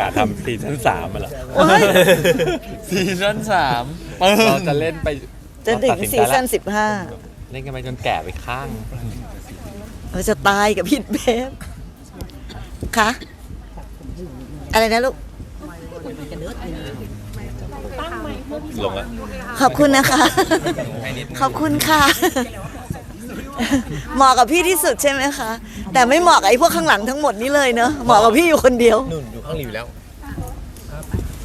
กาศทำซีซั่นสามมาแล้วโอ้ย ซีซั่นสามเราจะเล่นไปจนถึงตัดใจซีซั่นแล้วสิบห้าเล่นกันไปจนแก่ไปข้างเราจะตายกับพี่เบฟคะอะไรนะลูกลงแล้วขอบคุณนะคะ ขอบคุณค่ะเหมาะกับพี่ที่สุดใช่ไหมคะ แต่ไม่เหมาะกับไอ้พวกข้างหลังทั้งหมดนี้เลยเนอะเหมาะกับพี่อยู่คนเดียวนุ่นอยู่ข้างริวแล้ว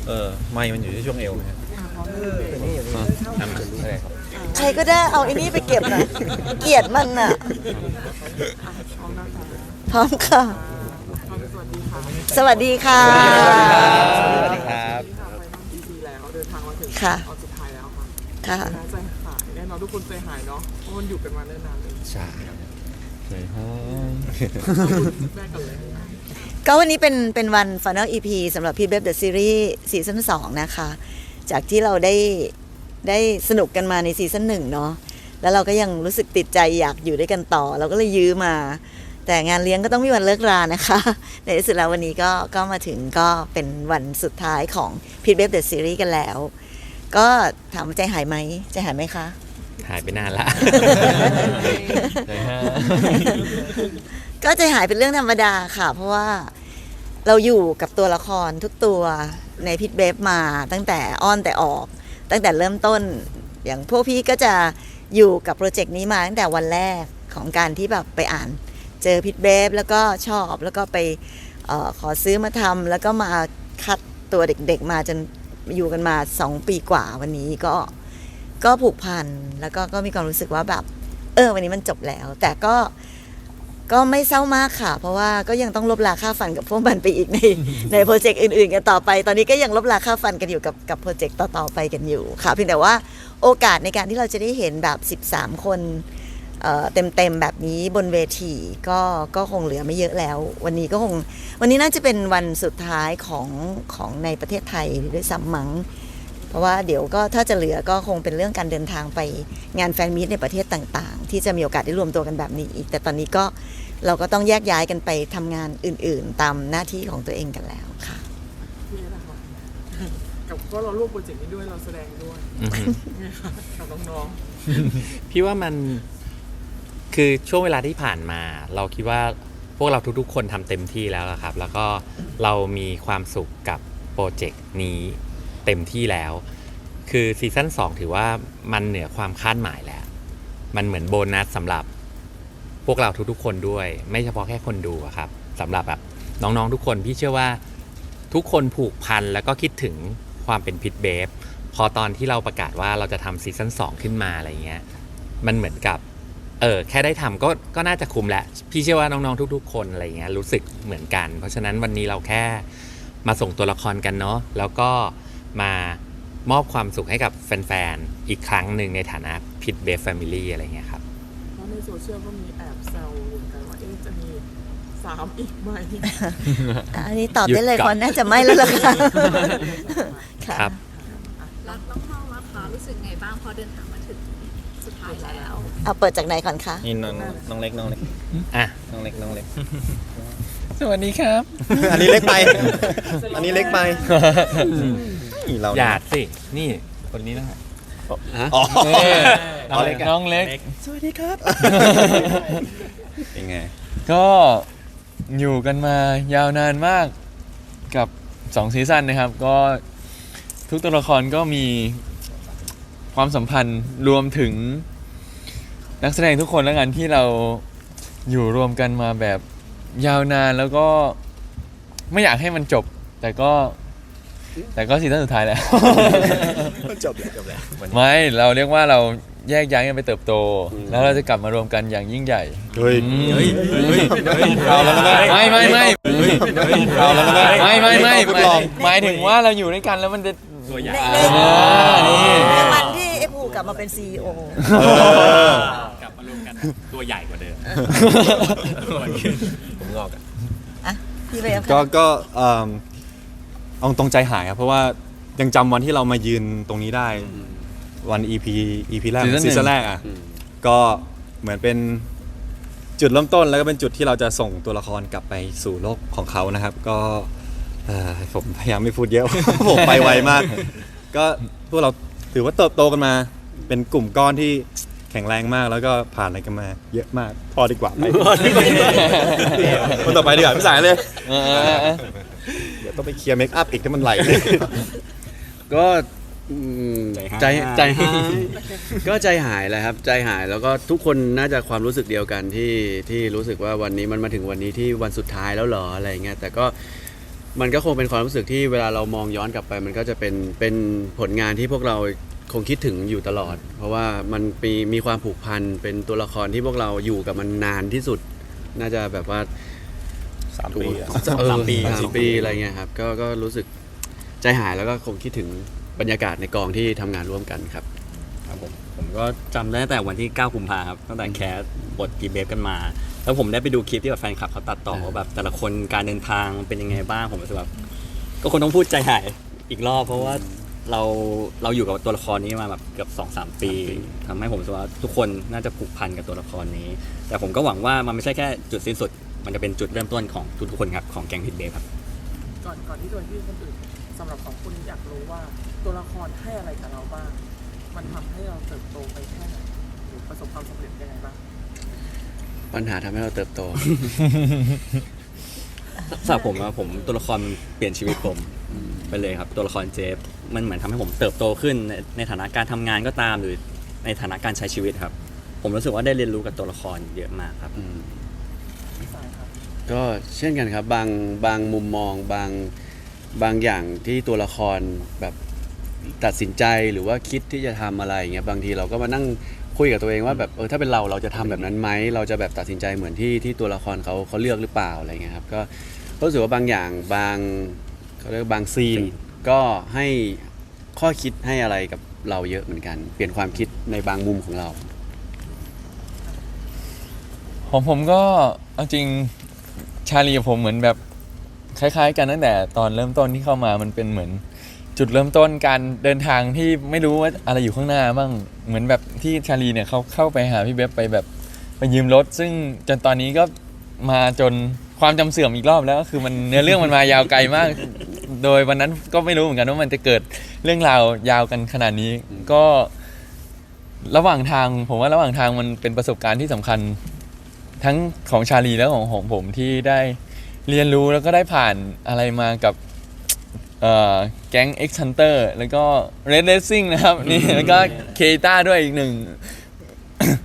เออไม่มันอยู่ที่ช่วงเอวนะอะทำอะไรครับใครก็ได้เอาไอ้นี่ไปเก็บหน่อยเกลียดมันน่ะพร้อมค่ะ สวัสดีค่ะ สวัสดีครับปีแล้วเดินทางมาถึงค่ะ ตอนสุดท้ายแล้วค่ะค่ะ น่าใจหายแน่นอนทุกคนใจหายเนาะเพราะมันอยู่กันมาเนิ่นนานเลย ใช่ ใช่ฮะแม่กันเลยก็วันนี้เป็นเป็นวัน Final EP สำหรับพี่เบฟเดอะซีรีส์ซีซั่น2นะคะ จากที่เราได้ได้สนุกกันมาในซีซั่นหนึ่งเนาะแล้วเราก็ยังรู้สึกติดใจอยากอยู่ด้วยกันต่อ เราก็เลยยื้อมา แต่งานเลี้ยงก็ต้องมีวันเลิกรานะคะ ในที่สุดแล้ววันนี้ก็ก็มาถึงก็เป็นวันสุดท้ายของพีทเบฟเดอะซีรีส์กันแล้ว ก็ถามว่าใจหายไหมใจหายไหมคะ หายไปนานละใช่ฮะก็ใจหายเป็นเรื่องธรรมดาค่ะ เพราะว่าเราอยู่กับตัวละครทุกตัวในพิทเบฟมาตั้งแต่อ้อนแต่ออก ตั้งแต่เริ่มต้น อย่างพวกพี่ก็จะอยู่กับโปรเจกต์นี้มาตั้งแต่วันแรกของการที่แบบไปอ่าน เจอพิทเบฟแล้วก็ชอบแล้วก็ไปเออขอซื้อมาทำแล้วก็มาคัดตัวเด็กๆมาจนอยู่กันมาสองปีกว่าวันนี้ก็ ก็ผูกพันแล้วก็ก็มีความรู้สึกว่าแบบ เออ วันนี้มันจบแล้ว แต่ก็ก็ไม่เศร้ามากค่ะ เพราะว่าก็ยังต้องลบลาค่าฟันกับพวกมันไปอีกในในโปรเจกต์อื่น ๆ กันต่อไป ตอนนี้ก็ยังลบลาค่าฟันกันอยู่กับกับโปรเจกต์ต่อ ๆ ไปกันอยู่ค่ะ เพียงแต่ว่าโอกาสในการที่เราจะได้เห็นแบบ 13 คนเอ่อเต็มๆแบบนี้บนเวทีก็ก็คงเหลือไม่เยอะแล้ว วันนี้ก็คงวันนี้น่าจะเป็นวันสุดท้ายของของในประเทศไทยด้วยซ้ำมั้งเพ ราะว่าเดี๋ยวก็ถ้าจะเหลือก็คงเป็นเรื่องการเดินทางไปงานแฟนมีตในประเทศต่างๆ ที่จะมีโอกาสได้รวมตัวกันแบบนี้อีก แต่ตอนนี้ก็เราก็ต้องแยกย้ายกันไปทำงานอื่นๆ ตามหน้าที่ของตัวเองกันแล้วค่ะพี่นะคะกับก็เราร่วมโปรเจกต์นี้ด้วยเราแสดงด้วยอือฮึไงคะกับน้องพี่ว่ามันคือช่วงเวลาที่ผ่านมา เราคิดว่าพวกเราทุกๆ คนทำเต็มที่แล้วล่ะครับ แล้วก็เรามีความสุขกับโปรเจกต์นี้ เต็มที่แล้ว คือซีซั่น2ถือว่ามันเหนือความคาดหมายแล้ว มันเหมือนโบนัสสำหรับพวกเราทุกๆ คนด้วย ไม่เฉพาะแค่คนดูอะครับสำหรับแบบน้องๆทุกคนพี่เชื่อว่าทุกคนผูกพันแล้วก็คิดถึงความเป็นพิทเบฟพอตอนที่เราประกาศว่าเราจะทำซีซั่น2ขึ้นมาอะไรเงี้ยมันเหมือนกับเออแค่ได้ทำก็ก็น่าจะคุ้มแหล้วพี่เชื่อว่าน้องๆทุก ๆ คนอะไรเงี้ยรู้สึกเหมือนกัน เพราะฉะนั้นวันนี้เราแค่มาส่งตัวละครกันเนาะแล้วก็ มามอบความสุขให้กับแฟนๆ อีกครั้งหนึ่งในฐานะพิทเบฟแฟมิลี่อะไรเงี้ยครับๆแล้วในโซเชียลก็มีแอบแซวเหมือนกันว่าเอ๊ะจะมีสามอีกไหม อันนี้ตอบได้เลยหยุดก่คอนนน่าจะไม่แล้วล่ะค่ะะครับแล้วน้องๆล่ะคะรู้สึกไงบ้างพอเดินทางมาถึงสุดท้ายแล้วเอาเปิดจากไหนก่อนคะนี่น้องน้องเล็กน้องเล็กอะ น้องเล็กน้องเล็ก สวัสดีครับ อันนี้เล็กไป อันนี้เล็กไปนี่ เราหยาดสิ นี่ คนนี้นะอ๋อน้องเล็กน้องเล็ก สวัสดีครับ เป็นไง ก็อยู่กันมายาวนานมากกับ2ซีซั่นนะครับ ก็ทุกตัวละครก็มีความสัมพันธ์รวมถึง นักแสดงทุกคนแล้วกันที่เราอยู่รวมกันมาแบบยาวนานแล้วก็ไม่อยากให้มันจบ แต่ก็ แต่ก็ซีซั่นสุดท้ายแล้วจบแล้วจบแล้ววันนี้ไม่ เราเรียกว่าเราแยกย้ายกันไปเติบโต แล้วเราจะกลับมารวมกันอย่างยิ่งใหญ่ เฮ้ยอืมเฮ้ยเฮ้ยเฮ้ยเอาแล้วนะไม่ไม่ไม่เฮ้ยเฮ้ยเอาแล้วนะไม่ไม่ไม่ทดลองหมายถึงว่าเราอยู่ด้วยกันแล้วมันจะ ตัวใหญ่ในอ่านี่ในวันที่ไอ้ภูกลับมาเป็นซีอีโอเออกลับมารวมกันตัวใหญ่กว่าเดิมผมงอกอะอะพี่เบฟก็ค่ะก็เอิ่ม เอาตรงใจหายครับเพราะว่ายังจำวันที่เรามายืนตรงนี้ได้วัน EP EP แรกซีซั่นหนึ่ง ซีซั่นแรกอะ ก็เหมือนเป็นจุดเริ่มต้นแล้วก็เป็นจุดที่เราจะส่งตัวละครกลับไปสู่โลกของเขานะครับ ก็เอ่อผมพยายามไม่พูดเยอะ ผมไปไวมาก ก็พวกเราถือว่าเติบโตกันมา เป็นกลุ่มก้อนที่แข็งแรงมาก แล้วก็ผ่านอะไรกันมาเยอะมาก พอดีกว่าไป คนต่อไปดีกว่าพี่สายเลย เออ ต้องไปเคลียร์เมคอัพอีกที่มันไหลก็อืมใจใจหายใจหายก็ใจหายแหละครับใจหายแล้วก็ทุกคนน่าจะความรู้สึกเดียวกันที่ที่รู้สึกว่าวันนี้มันมาถึงวันนี้ที่วันสุดท้ายแล้วเหรออะไรเงี้ยแต่ก็มันก็คงเป็นความรู้สึกที่เวลาเรามองย้อนกลับไป มันก็จะเป็นเป็นผลงานที่พวกเราคงคิดถึงอยู่ตลอด เพราะว่ามันมีมีความผูกพันเป็นตัวละครที่พวกเราอยู่กับมันนานที่สุด น่าจะแบบว่า สามปีอะ เออสามปีสามปีอะไรเงี้ยครับก็ก็รู้สึกใจหายแล้วก็คงคิดถึงบรรยากาศในกองที่ทำงานร่วมกันครับ ครับผมผมก็จำได้ตั้งแต่วันที่ 9 กุมภาครับตั้งแต่แคสบทกีเบฟกันมา แล้วผมได้ไปดูคลิปที่แบบแฟนคลับเขาตัดต่ออ่าว่าแบบแต่ละคนการเดินทางเป็นยังไงบ้างผมรู้สึกแบบก็คนต้องพูดใจหายอีกรอบ เพราะว่าเราเราอยู่กับตัวละครนี้มาแบบเกือบสองสามปีทำให้ผมรู้สึกว่าทุกคนน่าจะผูกพันกับตัวละครนี้ แต่ผมก็หวังว่ามันไม่ใช่แค่จุดสิ้นสุด มันจะเป็นจุดเริ่มต้นของทุกๆคนครับของแกงพิทเบฟครับก่อนก่อนที่จะไปที่คนอื่นสำหรับสองคนนี้อยากรู้ว่าตัวละครให้อะไรกับเราบ้าง มันทำให้เราเติบโตไปแค่ไหนหรือประสบความสำเร็จยังไงบ้างปัญหาทำให้เราเติบโต สำหรับผมอะผมตัวละครมันเปลี่ยนชีวิตผมไปเลยครับ ตัวละครเจฟมันเหมือนทำให้ผมเติบโตขึ้นในในฐานะการทำงานก็ตามหรือในฐานะการใช้ชีวิตครับ ผมรู้สึกว่าได้เรียนรู้กับตัวละครเยอะมากครับ อืมพี่สายครับ ก็เช่นกันครับบางบางมุมมองบางบางอย่างที่ตัวละครแบบตัดสินใจหรือว่าคิดที่จะทำอะไรอย่างเงี้ยบางทีเราก็มานั่งคุยกับตัวเองว่าแบบเออถ้าเป็นเราเราจะทำแบบนั้นไหมเราจะแบบตัดสินใจเหมือนที่ที่ตัวละครเขาเขาเลือกหรือเปล่าอะไรเงี้ยครับก็รู้สึกว่าบางอย่างบางเขาเรียกว่าบางซีน ก็ให้ข้อคิดให้อะไรกับเราเยอะเหมือนกัน เปลี่ยนความคิดในบางมุมของเราผมผมก็เอาจริง ชาลีกับผมเหมือนแบบคล้าย ๆ กันตั้งแต่ตอนเริ่มต้นที่เข้ามามันเป็นเหมือน จุดเริ่มต้นการเดินทางที่ไม่รู้ว่าอะไรอยู่ข้างหน้าบ้างเหมือนแบบที่ชาลีเนี่ยเขาเข้าไปหาพี่เบบไปแบบไปยืมรถ ซึ่งจนตอนนี้ก็มาจนความจำเสื่อมอีกรอบแล้วก็คือมันเนื้อเรื่องมันมายาวไกลมาก โดยวันนั้นก็ไม่รู้เหมือนกันว่ามันจะเกิดเรื่องราวยาวกันขนาดนี้ก็ ระหว่างทางผมว่าระหว่างทางมันเป็นประสบการณ์ที่สำคัญ ทั้งของชาลีและของของผมที่ได้เรียนรู้แล้วก็ได้ผ่านอะไรมากับเอ่อแก๊ง X Hunter แล้วก็ Red Racing นะครับนี่แล้วก็เคต้าด้วยอีกหนึ่ง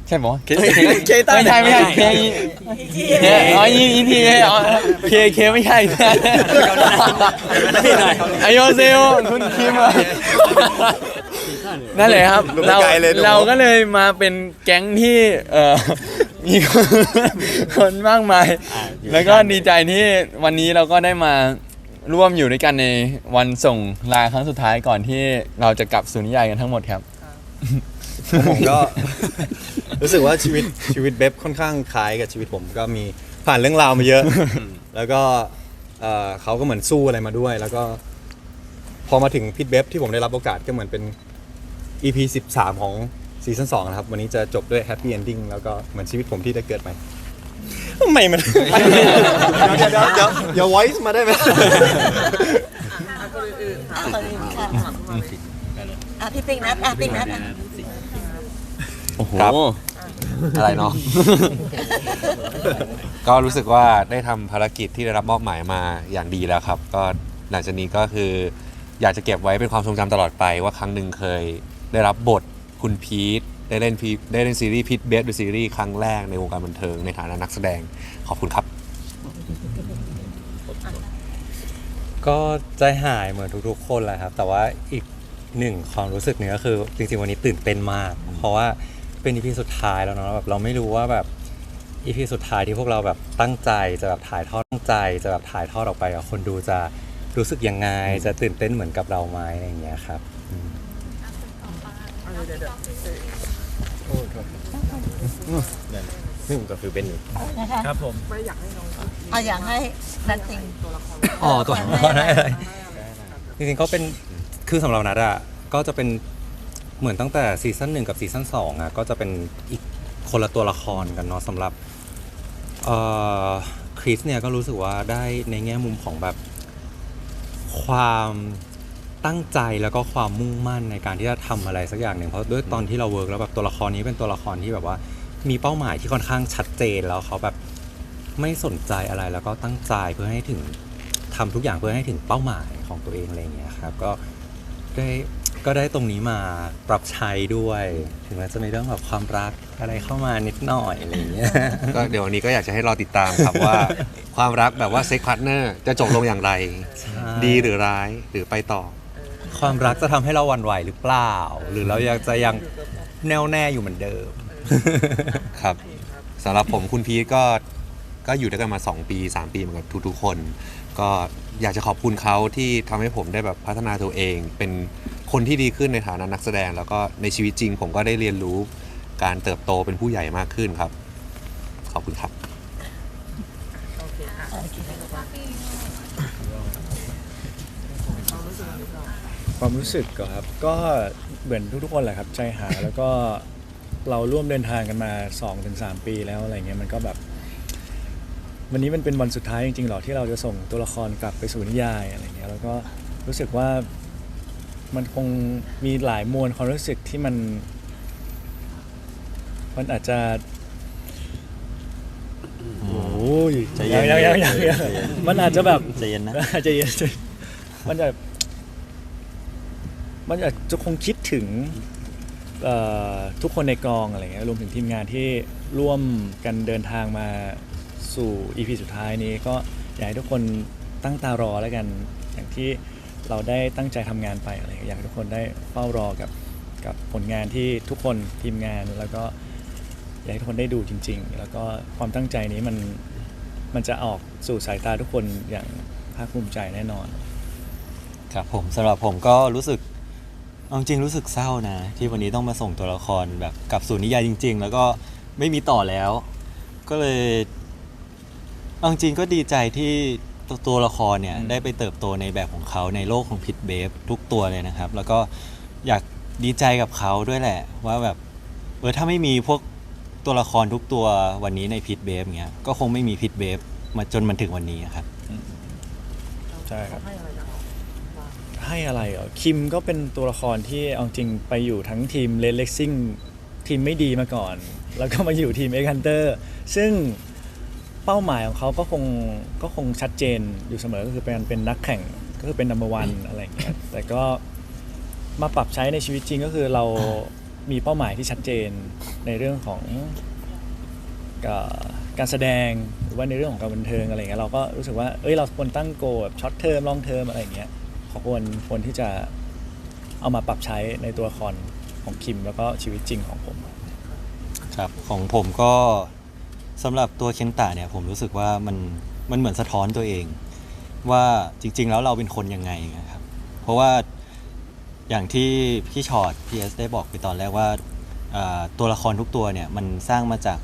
ใช่ปะวะ Keita ไม่ใช่ไม่ใช่เคอ๋ออีอีทีอ๋อเคเคไม่ใช่ไอโยเซลคุณคิมอะนั่นแหละครับรู้เราไกลเลยหนูเราก็เลยมาเป็นแก๊งที่เอ่อ มีคนคนมากมายแล้วก็ดีใจที่วันนี้เราก็ได้มาร่วมอยู่ด้วยกันในวันส่งลาครั้งสุดท้ายก่อนที่เราจะกลับสู่นิยายกันทั้งหมดครับ ผมก็ รู้สึกว่าชีวิตชีวิตเบบค่อนข้างคล้ายกับชีวิตผมก็มีผ่านเรื่องราวมาเยอะ แล้วก็เอ่อเขาก็เหมือนสู้อะไรมาด้วย แล้วก็พอมาถึงพิทเบบที่ผมได้รับโอกาสก็เหมือนเป็น EP 13 ของ ซีซั่น2นะครับ วันนี้จะจบด้วยแฮปปี้เอนดิ้งแล้วก็เหมือนชีวิตผมที่ได้เกิดใหม่ทำไมมัน เดี๋ยวเดี๋ยวเดี๋ยวเดี๋ยว voice มาได้ไหมอะคนอื่นๆค่ะคนอื่นค่ะถามมาเลยอะพี่ปิ๊กนัดอะปิ๊กนัดอะโอ้โห ครับ อะไรเนาะ ก็รู้สึกว่าได้ทำภารกิจที่ได้รับมอบหมายมาอย่างดีแล้วครับ ก็หลังจากนี้ก็คือ อยากจะเก็บไว้เป็นความทรงจำตลอดไปว่าครั้งหนึ่งเคยได้รับบท คุณพีทได้เล่นพีได้เล่นซีรีส์พีทเบสดูซีรีส์ครั้งแรกในวงการบันเทิงในฐานะนักแสดงขอบคุณครับ ก็ใจหายเหมือนทุกๆ คนแหละครับ แต่ว่าอีกหนึ่งความรู้สึกหนึ่งก็คือจริงๆวันนี้ตื่นเต้นมาก เพราะว่าเป็นอีพีสุดท้ายแล้วเนาะแบบเราไม่รู้ว่าแบบอีพีสุดท้ายที่พวกเราแบบตั้งใจจะแบบถ่ายทอดตั้งใจ จะแบบถ่ายทอดออกไปคนดูจะรู้สึกยังไงจะตื่นเต้นเหมือนกับเราไหมอะไรอย่างเงี้ยครับ เอาเดี๋ยวเดี๋ยวเดี๋ยวซึ่งก็คือเป็นครับผมไม่อยากให้น้องอะอยากให้นัดจริงตัวละครอ๋อตัวอยากให้ได้เลยจริงๆก็เป็นคือสำหรับนัดอะก็จะเป็นเหมือนตั้งแต่ซีซั่นหนึ่งกับซีซั่นสองอะก็จะเป็นอีกคนละตัวละครกันเนาะสำหรับเอ่อคริสเนี่ยก็รู้สึกว่าได้ในแง่มุมของแบบความ ตั้งใจแล้วก็ความมุ่งมั่นในการที่จะทำอะไรสักอย่างหนึ่งเพราะด้วยตอนที่เราเวิร์กแล้วแบบตัวละครนี้เป็นตัวละครที่แบบว่า มีเป้าหมายที่ค่อนข้างชัดเจนแล้วเขาแบบไม่สนใจอะไรแล้วก็ตั้งใจเพื่อให้ถึงทำทุกอย่างเพื่อให้ถึงเป้าหมายของตัวเองอะไรอย่างเงี้ยครับก็ได้ก็ได้ตรงนี้มาปรับใช้ด้วย ถึงแม้จะมีเรื่องแบบความรักอะไรเข้ามานิดหน่อยอะไรอย่างเงี้ยก็เดี๋ยววันนี้ก็อยากจะให้รอติดตามครับว่า ความรักแบบว่าเซ็กพาร์ทเนอร์จะจบลงอย่างไร ดีหรือร้ายหรือไปต่อ ความรักจะทำให้เราหวั่นไหวหรือเปล่า หรือเราอยากจะยังแน่วแน่อยู่เหมือนเดิม ครับสำหรับผมคุณพีทก็ก็อยู่ด้วยกันมา 2 ปี 3 ปีเหมือนกับทุกๆคน ก็อยากจะขอบคุณเขาที่ทำให้ผมได้แบบพัฒนาตัวเอง เป็นคนที่ดีขึ้นในฐานะนักแสดง แล้วก็ในชีวิตจริงผมก็ได้เรียนรู้การเติบโตเป็นผู้ใหญ่มากขึ้นครับ ขอบคุณครับ ความรู้สึกก็ครับ ก็เหมือนทุกๆคนแหละครับ ใจหายแล้วก็เราร่วมเดินทางกันมา 2-3 ปีแล้วอะไรเงี้ยมันก็แบบ วันนี้มันเป็นวันสุดท้ายจริงๆหรอที่เราจะส่งตัวละครกลับไปสู่นิยายอะไรเงี้ยแล้วก็รู้สึกว่ามันคงมีหลายมวลความรู้สึกที่มัน มันอาจจะโอ้ยใจเย็นยังยังยังยังใจเย็นมันอาจจะแบบใจเย็นนะใจเย็นใจเย็นมันจะ มันอาจจะคงคิดถึงทุกคนในกองอะไรเงี้ยรวมถึงทีมงานที่ร่วมกันเดินทางมาสู่ EP สุดท้ายนี้ก็อยากให้ทุกคนตั้งตารอแล้วกัน อย่างที่เราได้ตั้งใจทำงานไปอะไรเงี้ยอยากให้ทุกคนได้เฝ้ารอกับกับผลงานที่ทุกคนทีมงานแล้วก็อยากให้ทุกคนได้ดูจริง ๆ แล้วก็ความตั้งใจนี้มันมันจะออกสู่สายตาทุกคนอย่างภาคภูมิใจแน่นอน ครับผมสำหรับผมก็รู้สึก เอาจริงรู้สึกเศร้านะ ที่วันนี้ต้องมาส่งตัวละครแบบกลับสู่นิยายจริง ๆ แล้วก็ไม่มีต่อแล้ว ก็เลยเอาจริงก็ดีใจที่ตัวตัวละครเนี่ยอืมได้ไปเติบโตในแบบของเขาในโลกของพิทเบฟทุกตัวเลยนะครับ แล้วก็อยากดีใจกับเขาด้วยแหละ ว่าแบบเออถ้าไม่มีพวกตัวละครทุกตัววันนี้ในพิทเบฟเงี้ยก็คงไม่มีพิทเบฟมาจนมันถึงวันนี้ครับ ใช่ครับ ให้อะไรกันบ้าง ให้อะไรเหรอคิมก็เป็นตัวละครที่เอาจริงไปอยู่ทั้งทีมเลนเล็กซิ่งทีมไม่ดีมาก่อน แล้วก็มาอยู่ทีมเอ็กฮันเตอร์ซึ่งเป้าหมายของเขาก็คงก็คงชัดเจนอยู่เสมอก็คือเป็นเป็นนักแข่งก็คือเป็นนัมเบอร์วันอะไรอย่างเงี้ยแต่ก็มาปรับใช้ในชีวิตจริงก็คือเรามีเป้าหมายที่ชัดเจนในเรื่องของการแสดงหรือว่าในเรื่องของการบันเทิงอะไรเงี้ยเราก็รู้สึกว่าเอ้ยเราควรตั้งโกแบบช็อตเทอมลองเทอมอะไรอย่างเงี้ยควรควรที่จะเอามาปรับใช้ในตัวละครของคิมแล้วก็ชีวิตจริงของผม ครับของผมก็สำหรับตัวเคนตะเนี่ยผมรู้สึกว่ามันมันเหมือนสะท้อนตัวเอง ว่าจริง ๆ แล้วเราเป็นคนยังไงนะครับเพราะว่าอย่างที่พี่ชอตพีเอสได้บอกไปตอนแรกว่าตัวละครทุกตัวเนี่ยมันสร้างมาจาก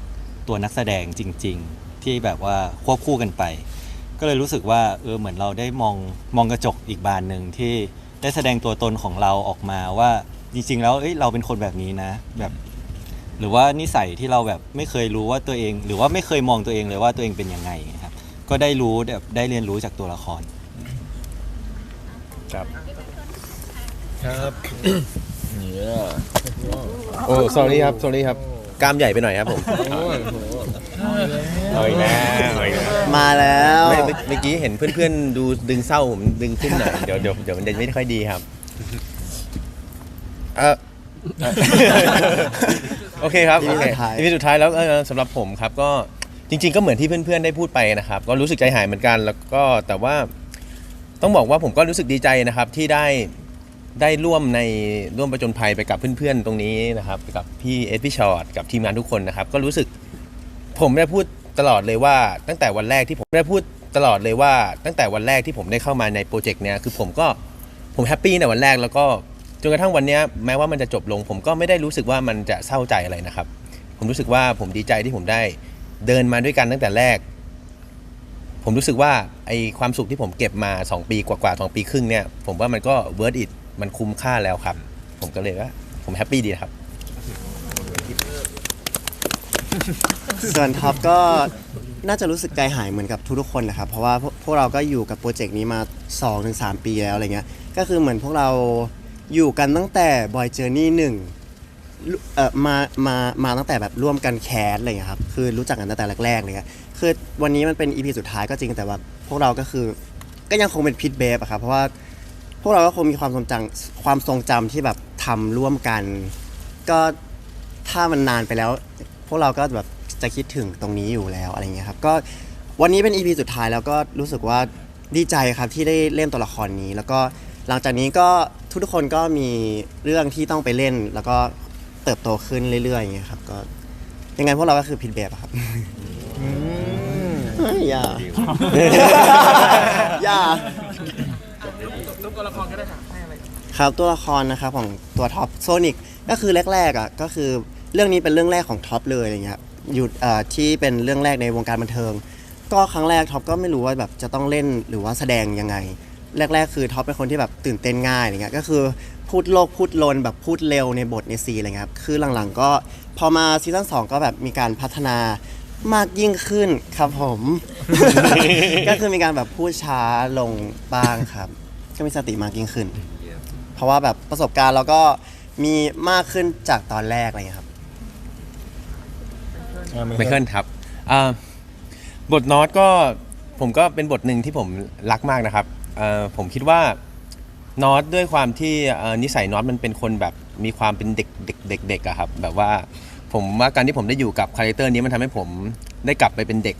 ตัวนักแสดงจริง ๆ ที่แบบว่าควบคู่กันไป ก็เลยรู้สึกว่าเออเหมือนเราได้มองมองกระจกอีกบานหนึ่งที่ได้แสดงตัวตนของเราออกมาว่าจริง ๆ แล้วเอ้ยเราเป็นคนแบบนี้นะ แบบ หรือว่านิสัยที่เราแบบไม่เคยรู้ว่าตัวเอง หรือว่าไม่เคยมองตัวเองเลยว่าตัวเองเป็นยังไงครับ ก็ได้รู้แบบได้เรียนรู้จากตัวละคร ครับครับโอ้ sorry ครับ sorry ครับกล้ามใหญ่ไปหน่อยครับผม เอาอีกแล้วเอาอีกแล้วมาแล้วไม่เมื่อเมื่อกี้เห็นเพื่อนๆดูดึงเศร้าผมดึงขึ้นหน่อยเดี๋ยวเดี๋ยวเดี๋ยวมันจะไม่ค่อยดีครับเออโอเคครับโอเคสุดท้ายทีนี้สุดท้ายแล้วเออสำหรับผมครับก็จริง ๆ ก็เหมือนที่เพื่อนๆได้พูดไปนะครับ ก็รู้สึกใจหายเหมือนกัน แล้วก็แต่ว่าต้องบอกว่าผมก็รู้สึกดีใจนะครับที่ได้ได้ร่วมในร่วมประจนภัยไปกับเพื่อนๆตรงนี้นะครับกับพี่เอสพี่ชอตกับทีมงานทุกคนนะครับ ก็รู้สึก ผมได้พูดตลอดเลยว่า ตั้งแต่วันแรกที่ผมได้พูดตลอดเลยว่า ตั้งแต่วันแรกที่ผมได้เข้ามาในโปรเจกต์เนี้ยคือผมก็ผมแฮปปี้ในวันแรกแล้วก็จนกระทั่งวันเนี้ยแม้ว่ามันจะจบลง ผมก็ไม่ได้รู้สึกว่ามันจะเศร้าใจอะไรนะครับ ผมรู้สึกว่าผมดีใจที่ผมได้เดินมาด้วยกันตั้งแต่แรก ผมรู้สึกว่าไอความสุขที่ผมเก็บมา 2 ปีกว่าๆสองปีครึ่งเนี่ยผมว่ามันก็ worth it มันคุ้มค่าแล้วครับ ผมก็เลยว่าผมแฮปปี้ดีครับ ส่วนท็อปก็น่าจะรู้สึกใจหายเหมือนกับทุกๆคนนะครับ เพราะว่าพวกเราก็อยู่กับโปรเจกต์นี้มา 2-3 ปีแล้วอะไรเงี้ย ก็คือเหมือนพวกเราอยู่กันตั้งแต่ Boy Journey หนึ่งเออมามามาตั้งแต่แบบร่วมกันแคสอะไรเงี้ยครับคือรู้จักกันตั้งแต่แรกๆเลยครับคือวันนี้มันเป็น EP สุดท้ายก็จริงแต่ว่าพวกเราก็คือก็ยังคงเป็นพิทเบฟอะครับเพราะว่าพวกเราก็คงมีความทรงจำความทรงจำที่แบบทำร่วมกัน ก็ถ้ามันนานไปแล้ว พวกเราก็แบบจะคิดถึงตรงนี้อยู่แล้วอะไรเงี้ยครับก็วันนี้เป็น EP สุดท้ายแล้วก็รู้สึกว่าดีใจครับที่ได้เล่นตัวละครนี้ แล้วก็หลังจากนี้ก็ทุกๆคนก็มีเรื่องที่ต้องไปเล่น แล้วก็เติบโตขึ้นเรื่อยๆอย่างเงี้ยครับก็ยังไงพวกเราก็คือพิดแบบอะครับเฮ้ยอย่าอย่ารูปตัวละครก็ได้ค่ะให้อะไรกันครับตัวละครนะครับของตัวท็อปโซนิกก็คือแรกๆอะก็คือ เรื่องนี้เป็นเรื่องแรกของท็อปเลยอะไรเงี้ยอยู่เอ่อที่เป็นเรื่องแรกในวงการบันเทิง ก็ครั้งแรกท็อปก็ไม่รู้ว่าแบบจะต้องเล่นหรือว่าแสดงยังไง แรก ๆ คือท็อปเป็นคนที่แบบตื่นเต้นง่ายอะไรเงี้ยก็คือพูดโลกพูดลนแบบพูดเร็วในบทในซีนอะไรเงี้ยครับคือหลังๆก็พอมาซีซั่น2ก็แบบมีการพัฒนามากยิ่งขึ้นครับผม ก็คือมีการแบบพูดช้าลงบ้างครับ ก็มีสติมากยิ่งขึ้น เพราะว่าแบบประสบการณ์เราก็มีมากขึ้นจากตอนแรกอะไรอย่างเงี้ยครับ ไมเคิลครับอ่าบทนอตก็ผมก็เป็นบทหนึ่งที่ผมรักมากนะครับอ่อผมคิดว่านอตด้วยความที่เอ่อนิสัยนอตมันเป็นคนแบบมีความเป็นเด็กเด็กเด็กเด็กอะครับแบบว่าผมว่าการที่ผมได้อยู่กับคาแรคเตอร์นี้มันทำให้ผมได้กลับไปเป็นเด็ก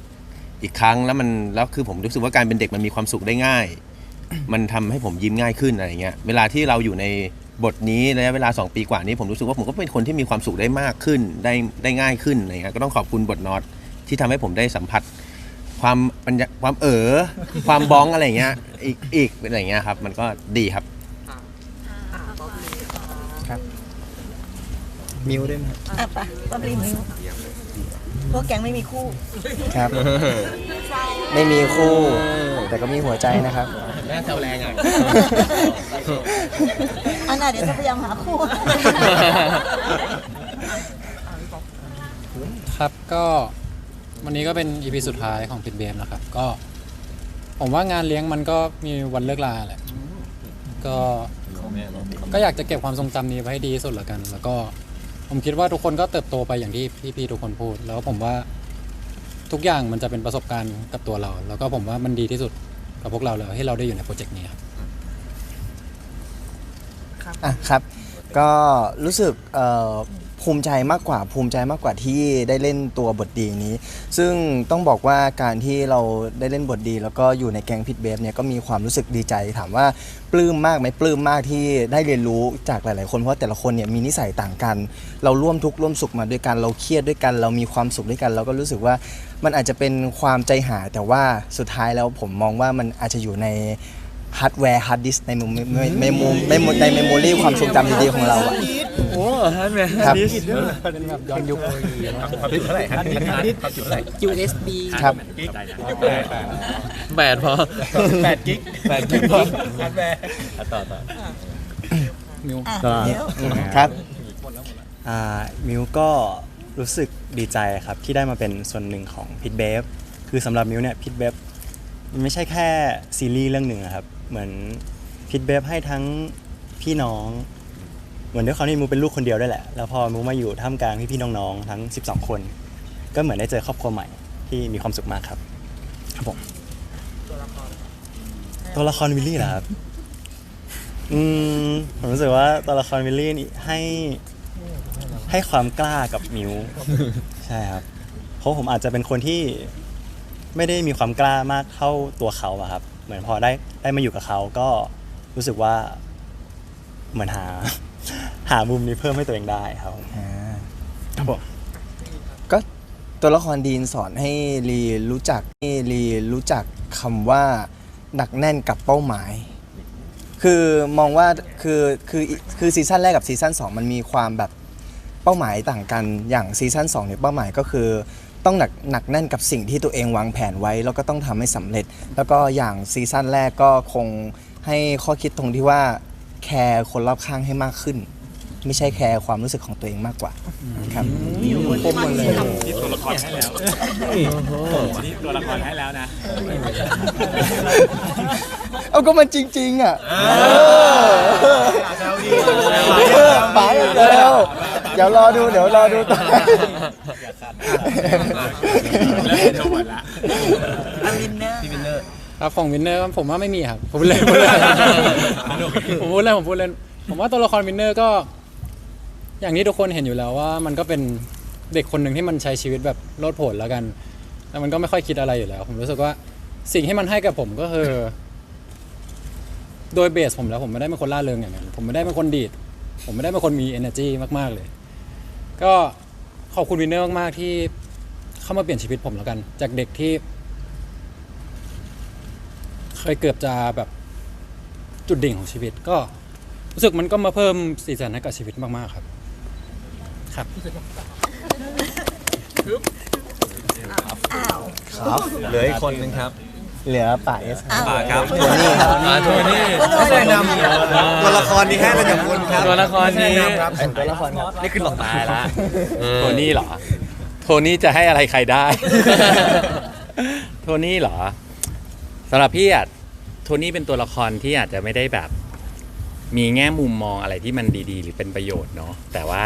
อีกครั้งแล้วมันแล้วคือผมรู้สึกว่าการเป็นเด็กมันมีความสุขได้ง่าย มันทำให้ผมยิ้มง่ายขึ้นอะไรเงี้ยเวลาที่เราอยู่ใน บทนี้ระยะเวลา 2 ปีกว่านี้ผมรู้สึกว่าผมก็เป็นคนที่มีความสุขได้มากขึ้นได้ได้ง่ายขึ้นอะไรเงี้ยก็ต้องขอบคุณบทนอตที่ทำให้ผมได้สัมผัส ความปัญญาความเอ๋อความบ้องอะไรเงี้ยอีกอีกอะไรเงี้ยครับ มันก็ดีครับมิวได้ไหมอะไปต้องรีบ นิ้วพวกแก๊งไม่มีคู่ ครับ ไม่มีคู่ แต่ก็มีหัวใจนะครับ แม่แซวแรงอะ อันน่ะเดี๋ยวจะพยายามหาคู่ ครับก็วันนี้ก็เป็นอีพีสุดท้ายของปิดเบมนะครับ ก็ ผมว่างานเลี้ยงมันก็มีวันเลิกลาแหละก็ก็อยากจะเก็บความทรงจำนี้ไว้ให้ดีที่สุดละกัน แล้วก็ ผมคิดว่าทุกคนก็เติบโตไปอย่างที่พี่ๆทุกคนพูด แล้วผมว่าทุกอย่างมันจะเป็นประสบการณ์กับตัวเรา แล้วก็ผมว่ามันดีที่สุดกับพวกเราแล้วให้เราได้อยู่ในโปรเจกต์นี้ครับอะครับ ก็รู้สึกเอ่อ ภูมิใจมากกว่าภูมิใจมากกว่าที่ได้เล่นตัวบทดีนี้ ซึ่งต้องบอกว่าการที่เราได้เล่นบทดี แล้วก็อยู่ในแกงพิทเบฟเนี่ยก็มีความรู้สึกดีใจ ถามว่าปลื้มมากไหมปลื้มมากที่ได้เรียนรู้จากหลาย ๆ คนเพราะแต่ละคนเนี่ยมีนิสัยต่างกัน เราร่วมทุกข์ร่วมสุขมาด้วยกันเราเครียดด้วยกัน เรามีความสุขด้วยกัน เราก็รู้สึกว่ามันอาจจะเป็นความใจหายแต่ว่าสุดท้ายแล้วผมมองว่ามันอาจจะอยู่ในฮาร์ดแวร์ฮาร์ดดิสในมุมในมุมในมุมในเมมโมรี่ความทรงจำดีๆของเราอะ โอ้ฮาร์ดแวร์ครับ ดิสเป็นแบบย้อนยุค ความคิดเท่าไหร่ครับความคิดความคิดเท่าไหร่ USB ครับแปดพอ แปดกิ๊กแปดกิ๊กพอฮาร์ดแวร์ต่อต่อมิวครับอ่ามิวก็รู้สึกดีใจครับที่ได้มาเป็นส่วนหนึ่งของพิทเบฟคือสำหรับมิวเนี่ยพิทเบฟมันไม่ใช่แค่ซีรีส์เรื่องหนึ่งอะครับ เหมือนพิทเบฟให้ทั้งพี่น้องเห มือนด้วยความที่มิวเป็นลูกคนเดียวด้วยแหละ แล้วพอมิวมาอยู่ท่ามกลางพี่ๆน้องๆทั้ง 12 คน ก็เหมือนได้เจอครอบครัวใหม่ที่มีความสุขมากครับ ครับผมตัวละครวิลลี่เหรอครับ อืมผมรู้สึกว่าตัวละครวิลลี่นี่ให้ให้ความกล้ากับมิวใช่ครับ เพราะผมอาจจะเป็นคนที่ไม่ได้มีความกล้ามากเท่าตัวเขาอะครับ เหมือนพอได้ได้มาอยู่กับเขาก็รู้สึกว่าเหมือนหา หามุมนี้เพิ่มให้ตัวเองได้ครับครับผมก็ตัวละครดีนสอนให้ลีรู้จักให้ลีรู้จักคำว่าหนักแน่นกับเป้าหมาย คือมองว่าคือคือคือซีซั่นแรกกับซีซั่น2 มันมีความแบบเป้าหมายต่างกันอย่างซีซั่น2เนี่ยเป้าหมายก็คือต้องหนักหนักแน่นกับสิ่งที่ตัวเองวางแผนไว้ แล้วก็ต้องทำให้สำเร็จ แล้วก็อย่างซีซั่นแรกก็คงให้ข้อคิดตรงที่ว่าแคร์คนรอบข้างให้มากขึ้น ไม่ใช่แคร์ความรู้สึกของตัวเองมากกว่าครับคมหมดเลยนี่ตัวละครให้แล้วนี่ตัวละครให้แล้วนะ เอาก็มันจริง ๆ อะป๋าอย่างเดียวเดี๋ยวรอดูเดี๋ยวรอดูต่อครับของวินเนอร์ผมว่าไม่มีครับผมพูดเล่นผมพูดเล่นผมพูดเล่นผมพูดเล่นผมว่าตัวละครวินเนอร์ก็ อย่างที่ทุกคนเห็นอยู่แล้วว่ามันก็เป็นเด็กคนหนึ่งที่มันใช้ชีวิตแบบโลดโผนแล้วกันแต่มันก็ไม่ค่อยคิดอะไรอยู่แล้ว ผมรู้สึกว่าสิ่งที่มันให้กับผมก็คือ โดยเบสผมแล้วผมไม่ได้เป็นคนล่าเริงอย่างนั้นผมไม่ได้เป็นคนดีด ผมไม่ได้เป็นคนมี energy มากๆเลย ก็ขอบคุณวินเนอร์มากๆที่เข้ามาเปลี่ยนชีวิตผมแล้วกัน จากเด็กที่ เคยเกือบจะแบบจุดดิ่งของชีวิตก็รู้สึกมันก็มาเพิ่มสีสันให้กับชีวิตมาก ๆ ครับ ครับครับเหลืออีกคนนึงครับ เหลือป่าเอสป่าครับโทนี่ครับอ่าโทนี่นักแสดงนำตัวละครนี้ให้ระดับคุณครับตัวละครนี้ครับตัวละครครับนี่คือหลอกตายละโทนี่เหรอ โทนี่จะให้อะไรใครได้ โทนี่เหรอสำหรับพี่อะโทนี่เป็นตัวละครที่อาจจะไม่ได้แบบ มีแง่มุมมองอะไรที่มันดี ๆ หรือเป็นประโยชน์เนาะแต่ว่า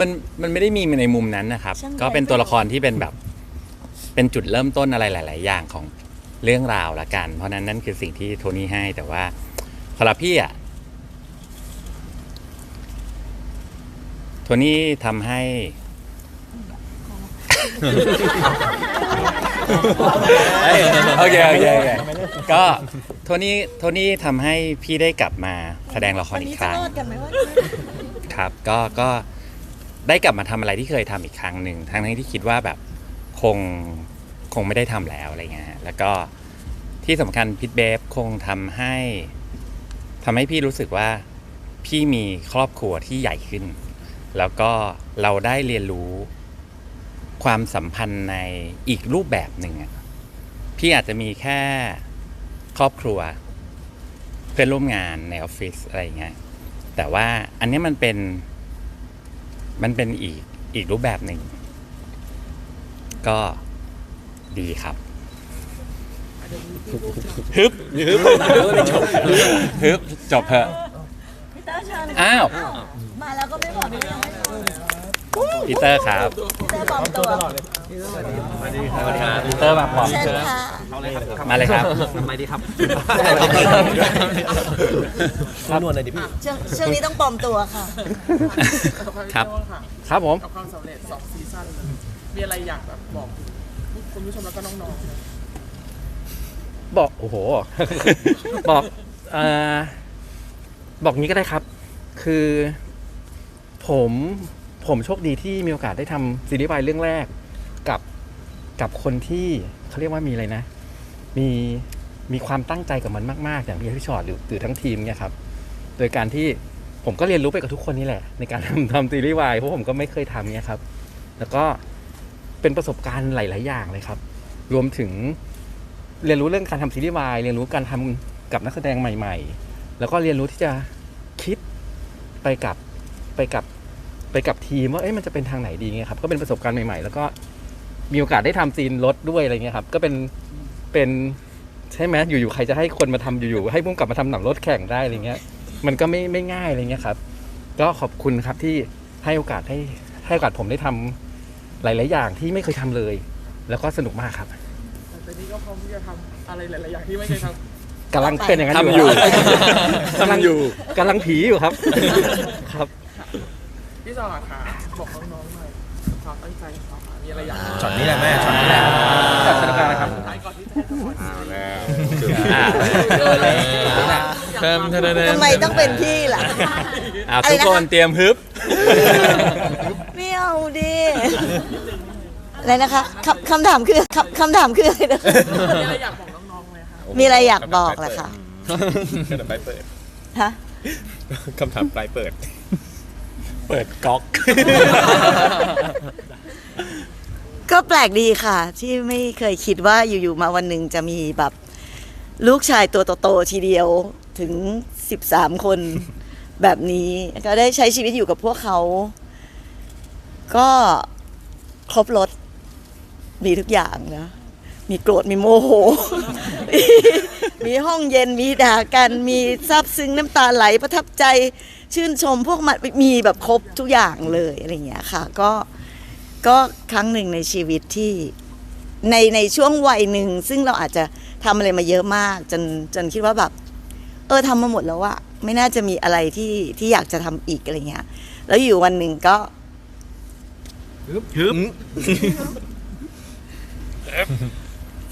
มันมันไม่ได้มีในมุมนั้นนะครับช่างก็เป็นตัวละครที่เป็นแบบ เป็นจุดเริ่มต้นอะไรหลาย ๆ อย่างของเรื่องราวละกัน เพราะนั้นนั่นคือสิ่งที่โทนี่ให้แต่ว่าสำหรับพี่อะโทนี่ทำให้ โอเคโอเคโอเคก็โทนี่โทนี่ทำให้พี่ได้กลับมาแสดงละครอีกครั้งครับก็ก็ได้กลับมาทำอะไรที่เคยทำอีกครั้งหนึ่งทั้งที่คิดว่าแบบคงคงไม่ได้ทำแล้วอะไรเงี้ยฮะแล้วก็ที่สำคัญพิทเบฟคงทำให้ทำให้พี่รู้สึกว่าพี่มีครอบครัวที่ใหญ่ขึ้น แล้วก็เราได้เรียนรู้ ความสัมพันธ์ในอีกรูปแบบหนึ่งอะพี่อาจจะมีแค่ครอบครัว เพื่อนร่วมงานในออฟฟิศอะไรอย่างเงี้ยแต่ว่าอันเนี้ยมันเป็นมันเป็นอีกอีกรูปแบบหนึ่ง ก็ดีครับฮึบฮึบฮึบจบเถอะพี่เตอร์เชิญอ้าว มาแล้วก็ไม่บอกด้วย ปีเตอร์ครับพี่เตอร์ปลอมตัวปีเตอร์มาพร้อมเชิญค่ะมาเลยครับทำไมดีครับนวลเลยดิพี่ช่วงช่วงนี้ต้องปลอมตัวค่ะ ครับพี่โต้งะครับผมกับความสำเร็จสองซีซั่นเลยมีอะไรอยากแบบบอกคุณผู้ชมแล้วก็น้องๆไหมบอกโอ้โห บอกเอ่อบอกงี้ก็ได้ครับ คือผม ผมโชคดีที่มีโอกาสได้ทำซีรีส์วายเรื่องแรกกับกับคนที่เขาเรียกว่ามีอะไรนะ มีมีความตั้งใจกับมันมากๆ อย่างพี่พี่ชอตหรือหรือทั้งทีมเนี่ยครับ โดยการที่ผมก็เรียนรู้ไปกับทุกคนนี่แหละ ในการทำทำซีรีส์วายเพราะผมก็ไม่เคยทำเนี่ยครับ แล้วก็เป็นประสบการณ์หลาย ๆ อย่างเลยครับ รวมถึงเรียนรู้เรื่องการทำซีรีส์วายเรียนรู้การทำกับนักแสดงใหม่ ๆ แล้วก็เรียนรู้ที่จะคิดไปกับไปกับ ไปกับทีมว่าเอ๊ะมันจะเป็นทางไหนดีเงี้ยครับก็เป็นประสบการณ์ใหม่ๆ แล้วก็มีโอกาสได้ทำซีนรถด้วยอะไรเงี้ยครับ ก็เป็นเป็นใช่ไหมอยู่ๆใครจะให้คนมาทำอยู่ๆให้พุ่งกลับมาทำหนังรถแข่งได้อะไรเงี้ย มันก็ไม่ไม่ง่ายอะไรเงี้ยครับ ก็ขอบคุณครับที่ให้โอกาสให้ให้โอกาสผมได้ทำหลาย ๆ อย่างที่ไม่เคยทำเลย แล้วก็สนุกมากครับแต่ตอนนี้ก็พร้อมที่จะทำอะไรหลาย ๆ อย่างที่ไม่เคยทำกำลังเป็นอย่างนั้นทำอยู่กำลังทำอยู่กำลังผีอยู่ครับ ครับ พี่สวัสดิ์ค่ะ บอกน้องๆหน่อยความตั้งใจของเราค่ะมีอะไรอยากช็อตนี้แหละแม่ช็อตนี้แหละจัดสถานการณ์นะครับ ท้ายก่อนที่จะให้ทุกคนอ่าเพิ่มเท่านั้นทำไมต้องเป็นพี่ล่ะ อ่าทุกคนเตรียมฮึบ ไม่เอาดิอะไรนะคะคำคำถามคือคำคำถามคืออะไรนะมีอะไรอยากบอกน้องๆไหมคะมีอะไรอยากบอกล่ะคะคำถามปลายเปิดฮะ คำถามปลายเปิด เปิดก๊อก ก็แปลกดีค่ะ ที่ไม่เคยคิดว่าอยู่ๆมาวันหนึ่งจะมีแบบ ลูกชายตัวโตๆทีเดียวถึง 13 คนแบบนี้ก็ได้ใช้ชีวิตอยู่กับพวกเขา ก็ครบรถมีทุกอย่างนะ มีโกรธมีโมโห มีห้องเย็นมีด่ากันมีซาบซึ้งน้ำตาไหลประทับใจชื่นชมพวกมันมีแบบครบทุกอย่างเลยอะไรอย่างเงี้ยค่ะ ก็ก็ครั้งหนึ่งในชีวิตที่ในในช่วงวัยหนึ่ง ซึ่งเราอาจจะทำอะไรมาเยอะมาก จนจนคิดว่าแบบ เออทำมาหมดแล้วอะไม่น่าจะมีอะไรที่ที่อยากจะทำอีกอะไรเงี้ย แล้วอยู่วันหนึ่งก็ฮึบ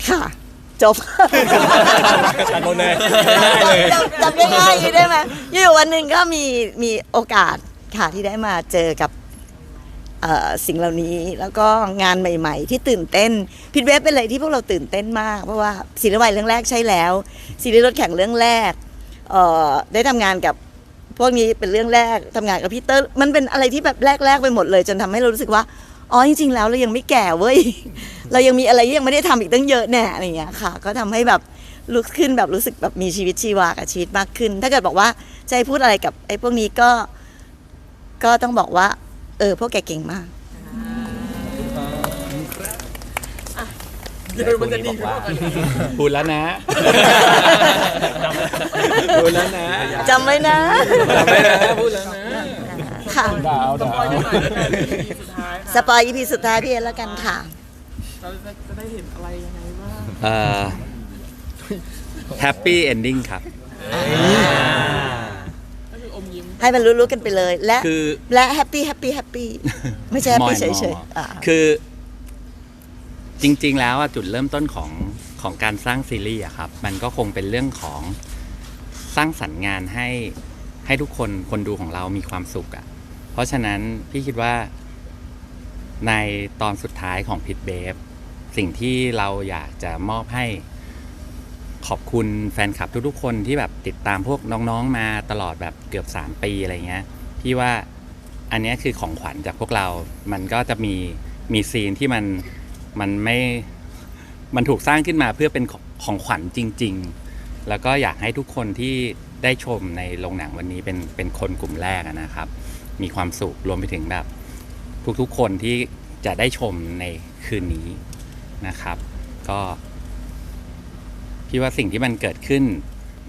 ค่ะ จบตัดหมดเลยจำจำง่ายๆอย่างนี้ได้ไหมอยู่วันหนึ่งก็มีมีโอกาสค่ะที่ได้มาเจอกับเอ่อสิ่งเหล่านี้แล้วก็งานใหม่ ๆ ที่ตื่นเต้นพิทเวฟเป็นอะไรที่พวกเราตื่นเต้นมาก เพราะว่าศิลวัยเรื่องแรกใช่แล้วซีรีส์รถแข่งเรื่องแรกเอ่อได้ทำงานกับพวกนี้เป็นเรื่องแรกทำงานกับพีเตอร์มันเป็นอะไรที่แบบแรกๆไปหมดเลย จนทำให้เรารู้สึกว่า อ๋อจริงๆแล้วเรายังไม่แก่เว้ย เรายังมีอะไรที่ยังไม่ได้ทำอีกตั้งเยอะแน่อะไรอย่างเงี้ยค่ะ ก็ทำให้แบบลุกขึ้นแบบรู้สึกแบบมีชีวิตชีวากับชีวิตมากขึ้น ถ้าเกิดบอกว่าจะให้พูดอะไรกับไอ้พวกนี้ก็ ก็ต้องบอกว่า เออพวกแกเก่งมากเดี๋ยวมันจะดีขึ้นกว่ากันพูดแล้วนะพูดแล้วนะจำไว้นะจำไว้นะพูดแล้วนะ ค่ะดาวดาวสปอยอีพีสุดท้ายพี่เอ็นแล้วกันค่ะ เราจะจะได้เห็นอะไรยังไงบ้างเอ่อ happy ending ครับ ก็คืออมยิ้มให้มันรู้ๆกันไปเลย และคือ และแฮปปี้แฮปปี้แฮปปี้ไม่ใช่แฮปปี้มเฉอยยมอๆอ่า คือ จริง ๆ แล้วอะจุดเริ่มต้นของของการสร้างซีรีส์อะครับ มันก็คงเป็นเรื่องของสร้างสรรค์งานให้ให้ทุกคนคนดูของเรามีความสุขอะ เพราะฉะนั้นพี่คิดว่าในตอนสุดท้ายของพิทเบฟสิ่งที่เราอยากจะมอบให้ขอบคุณแฟนคลับทุกๆ คนที่แบบติดตามพวกน้องๆมาตลอดแบบเกือบ 3 ปีอะไรเงี้ยพี่ว่าอันนี้คือของขวัญจากพวกเรา มันก็จะมีมีซีนที่มันมันไม่มันถูกสร้างขึ้นมาเพื่อเป็นของของขวัญจริง ๆ แล้วก็อยากให้ทุกคนที่ได้ชมในโรงหนังวันนี้เป็นเป็นคนกลุ่มแรกนะครับ มีความสุขรวมไปถึงแบบ ทุกๆคนที่จะได้ชมในคืนนี้นะครับ ก็พี่ว่าสิ่งที่มันเกิดขึ้น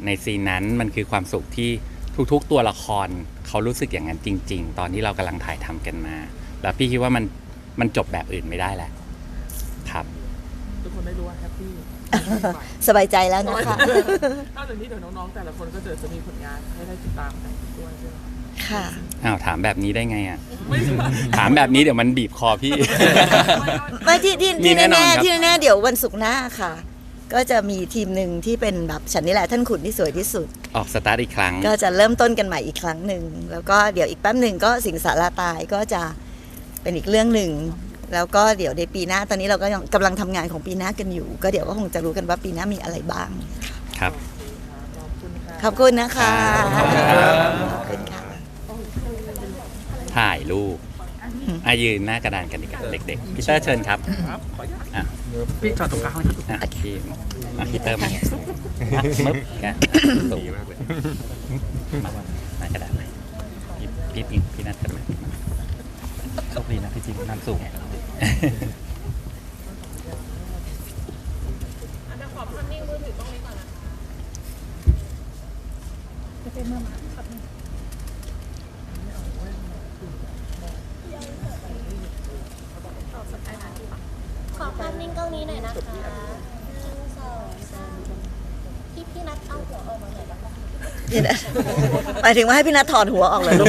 ในซีนนั้นมันคือความสุขที่ทุกๆตัวละครเขารู้สึกอย่างนั้นจริง ๆ ตอนที่เรากำลังถ่ายทำกันมา แล้วพี่คิดว่ามันมันจบแบบอื่นไม่ได้แหละครับ ทุกคนได้รู้ว่าแฮปปี้สบายใจแล้วนะคะนอกจากนี้เดี๋ยวน้องๆแต่ละคนก็จะจะมีผลงานให้ได้ติดตามกันด้วยใช่ไหม ครับค่ะ อ้าวถามแบบนี้ได้ไงอะไม่ใช่ถามแบบนี้เดี๋ยวมันบีบคอพี่ ไม่ที่ที่มีที่แน่นอนแน่ครับ ๆที่แน่ๆเดี๋ยววันศุกร์หน้าค่ะ ก็จะมีทีมหนึ่งที่เป็นแบบฉันนี่แหละท่านขุนที่สวยที่สุด ออกสตาร์ทอีกครั้ง ก็จะเริ่มต้นกันใหม่อีกครั้งหนึ่ง แล้วก็เดี๋ยวอีกแป๊บหนึ่งก็สิงสาราตายก็จะเป็นอีกเรื่องหนึ่ง แล้วก็เดี๋ยวในปีหน้าตอนนี้เราก็ยังกำลังทำงานของปีหน้ากันอยู่ ก็เดี๋ยวก็คงจะรู้กันว่าปีหน้ามีอะไรบ้าง ครับ ขอบคุณนะคะ ขอบคุณครับขอบคุณค่ะ ถ่ายรูปอายืนหน้ากระดานกันดีกว่าเด็กๆพีเตอร์เชิญครับอะพี่จอดตรงกลางเลยครับอะพี่อะพีเตอร์มาอะมึบแกสูงมากเลยมาหน้ากระดานเลยพี่พี่พี่นัทกันไหมโชคดีนะพี่จิมน้ำสูงขอภาพนิ่งกล้องนี้หน่อยนะคะหนึ่งสองสามพี่พี่นัดเอาหัวออกมาหน่อยนะคะ พี่นัท หมายถึงว่าให้พี่นัทถอดหัวออกเลยลูก